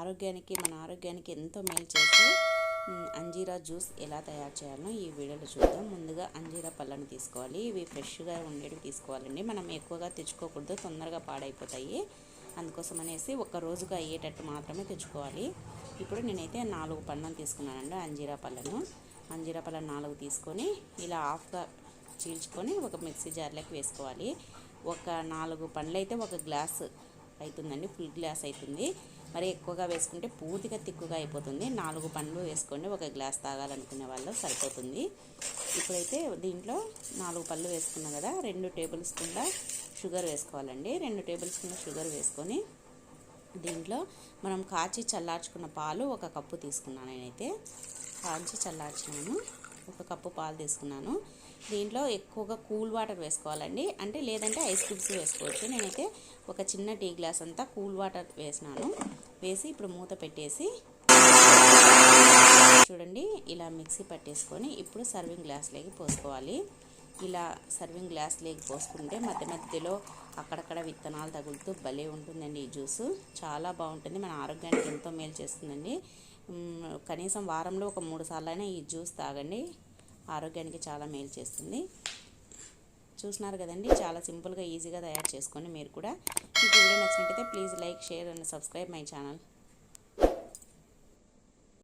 ఆరోగ్యానికి మన ఆరోగ్యానికి ఎంతో మేలు చేసే అంజీరా జ్యూస్ ఎలా తయారు చేయాలో ఈ వీడియోలో చూద్దాం. ముందుగా అంజీరా పళ్ళను తీసుకోవాలి. ఇవి ఫ్రెష్గా ఉండేవి తీసుకోవాలండి. మనం ఎక్కువగా తెచ్చుకోకూడదు. తొందరగా పాడైపోతాయి. అందుకోసం అనేసి ఒక రోజుగా అయ్యేటట్టు మాత్రమే తెచ్చుకోవాలి. ఇప్పుడు నేనైతే నాలుగు పళ్ళను తీసుకున్నానండి అంజీరా పళ్ళను. అంజీరా పళ్ళను నాలుగు తీసుకొని ఇలా హాఫ్గా చీల్చుకొని ఒక మిక్సీ జార్లోకి వేసుకోవాలి. ఒక నాలుగు పండ్లు అయితే ఒక గ్లాస్ అవుతుందండి. ఫుల్ గ్లాస్ అవుతుంది. మరి ఎక్కువగా వేసుకుంటే పూర్తిగా తిక్కుగా అయిపోతుంది. నాలుగు పండ్లు వేసుకోండి. ఒక గ్లాస్ తాగాలనుకునే వాళ్ళు సరిపోతుంది. ఇప్పుడైతే దీంట్లో నాలుగు పళ్ళు వేసుకున్నాం కదా. రెండు టేబుల్ స్పూన్ల షుగర్ వేసుకోవాలండి. రెండు టేబుల్ స్పూన్ల షుగర్ వేసుకొని దీంట్లో మనం కాచి చల్లార్చుకున్న పాలు ఒక కప్పు తీసుకున్నాను నేనైతే. కాచి చల్లార్చినాను ఒక కప్పు పాలు తీసుకున్నాను. దీంట్లో ఎక్కువగా కూల్ వాటర్ వేసుకోవాలండి. అంటే లేదంటే ఐస్ క్యూబ్స్ వేసుకోవచ్చు. నేనైతే ఒక చిన్న టీ గ్లాస్ అంతా కూల్ వాటర్ వేసినాను. వేసి ఇప్పుడు మూత పెట్టేసి చూడండి ఇలా మిక్సీ పట్టేసుకొని ఇప్పుడు సర్వింగ్ గ్లాస్లోకి పోసుకోవాలి. ఇలా సర్వింగ్ గ్లాస్లోకి పోసుకుంటే మధ్య మధ్యలో అక్కడక్కడ విత్తనాలు తగులుతూ భలే ఉంటుందండి ఈ జ్యూస్. చాలా బాగుంటుంది. మన ఆరోగ్యానికి ఎంతో మేలు చేస్తుందండి. కనీసం వారంలో ఒక మూడు సార్లు అయినా ఈ జ్యూస్ తాగండి. ఆరోగ్యానికి చాలా మేలు చేస్తుంది. చూస్తున్నారు కదండి చాలా సింపుల్గా ఈజీగా తయారు చేసుకొని మీరు కూడా మీకు వీడియో నచ్చినట్టయితే please like share and subscribe my channel.